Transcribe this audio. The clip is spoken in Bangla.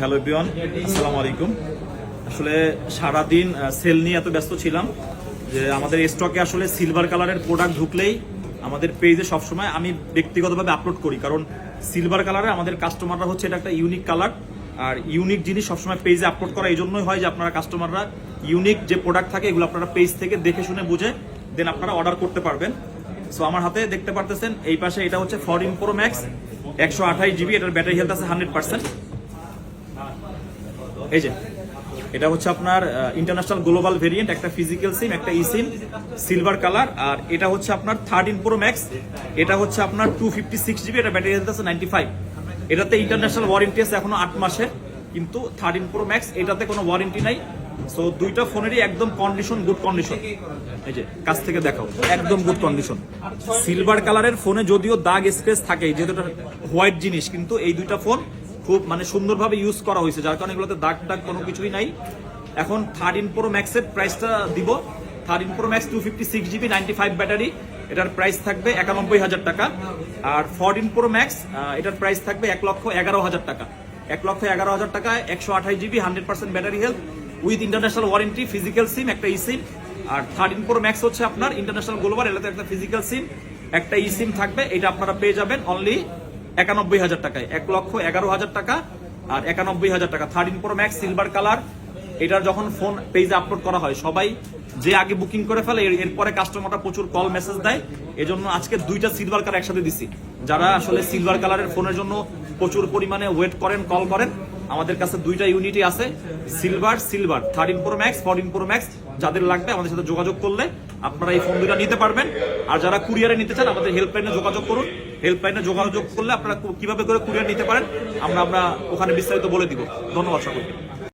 হ্যালো বিয়ন আসসালামু আলাইকুম। আসলে সারাদিন সেল নিয়ে এত ব্যস্ত ছিলাম যে আমাদের স্টকে আসলে সিলভার কালারের প্রোডাক্ট ঢুকলেই আমাদের পেজে সবসময় আমি ব্যক্তিগতভাবে আপলোড করি। কারণ সিলভার কালারে আমাদের কাস্টমাররা হচ্ছে এটা একটা ইউনিক কালার আর ইউনিক জিনিস সবসময় পেজে আপলোড করা এই জন্যই হয় যে আপনারা কাস্টমাররা ইউনিক যে প্রোডাক্ট থাকে এগুলো আপনারা পেজ থেকে দেখে শুনে বুঝে দেন আপনারা অর্ডার করতে পারবেন। সো আমার হাতে দেখতে পারতেছেন, এই পাশে এটা হচ্ছে ফরটিন প্রো ম্যাক্স একশো আঠাশ জিবি এটার ব্যাটারি হেলথ আছে হান্ড্রেড পার্সেন্ট এই যে, এটা হচ্ছে আপনার ইন্টারন্যাশনাল গ্লোবাল ভেরিয়েন্ট একটা ফিজিক্যাল সিম একটা ই সিম সিলভার কালার আর এটা হচ্ছে আপনার থার্টিন প্রো ম্যাক্স এটা হচ্ছে আপনার টু ফিফটি সিক্স জিবি এটা ব্যাটারি হেলথ আছে নাইনটি ফাইভ এটাতে ইন্টারন্যাশনাল ওয়ারেন্টি আছে এখনও আট মাসের কিন্তু থার্টিন প্রো ম্যাক্স এটাতে কোনো ওয়ারেন্টি নাই। সো দুইটা ফোনেরই একদম কন্ডিশন গুড কন্ডিশন এই যে, কাছ থেকে দেখাও, একদম গুড কন্ডিশন সিলভার কালারের ফোনে যদিও দাগ স্ক্রেচ থাকে যেহেতু হোয়াইট জিনিস, কিন্তু এই দুইটা ফোন খুব মানে সুন্দরভাবে ইউজ করা হয়েছে, যার কারণে এগুলোতে দাগ টাগ কোনো কিছুই নাই। এখন থার্টিন প্রো ম্যাক্সের প্রাইসটা দিব। Thirteen pro max two fifty six GB ninety five battery এটার প্রাইস থাকবে একানব্বই হাজার টাকা। আর ফোরটিন প্রো ম্যাক্স এটার প্রাইস থাকবে এক লক্ষ এগারো হাজার টাকা। এক লক্ষ এগারো হাজার টাকায় একশো আঠাশ GB hundred percent battery health with international warranty physical SIM একটা ই সিম আর থার্টিন প্রো ম্যাক্স হচ্ছে আপনার ইন্টারন্যাশনাল গ্লোবাল এটাতে একটা ফিজিক্যাল সিম একটা ই সিম থাকবে, এটা আপনারা পেয়ে যাবেন অনলি একানব্বই হাজার টাকায়। এক লক্ষ এগারো হাজার টাকা আর একানব্বই হাজার টাকা। Thirteen pro max silver colour এটার যখন ফোন পেজে আপলোড করা হয়, সবাই যে আগে বুকিং করে ফেলে এরপরে কাস্টমারটা প্রচুর কল মেসেজ দেয়। এজন্য আজকে দুইটা সিলভার কালার একসাথে দিছি। যারা আসলে সিলভার কালারের ফোনের জন্য প্রচুর পরিমাণে ওয়েট করেন কল করেন আমাদের কাছে দুইটা ইউনিটই আছে silver silver thirteen pro max fourteen pro max যাদের লাগবে আমাদের সাথে যোগাযোগ করলে আপনারা এই ফোন দুইটা নিতে পারবেন। আর যারা কুরিয়ারে নিতে চান, আমাদের হেল্পলাইনে যোগাযোগ করুন। হেল্পলাইনে যোগাযোগ করলে আপনারা কীভাবে করে কুরিয়ার নিতে পারেন, আমরা আমরা ওখানে বিস্তারিত বলে দিব। ধন্যবাদ সকলকে।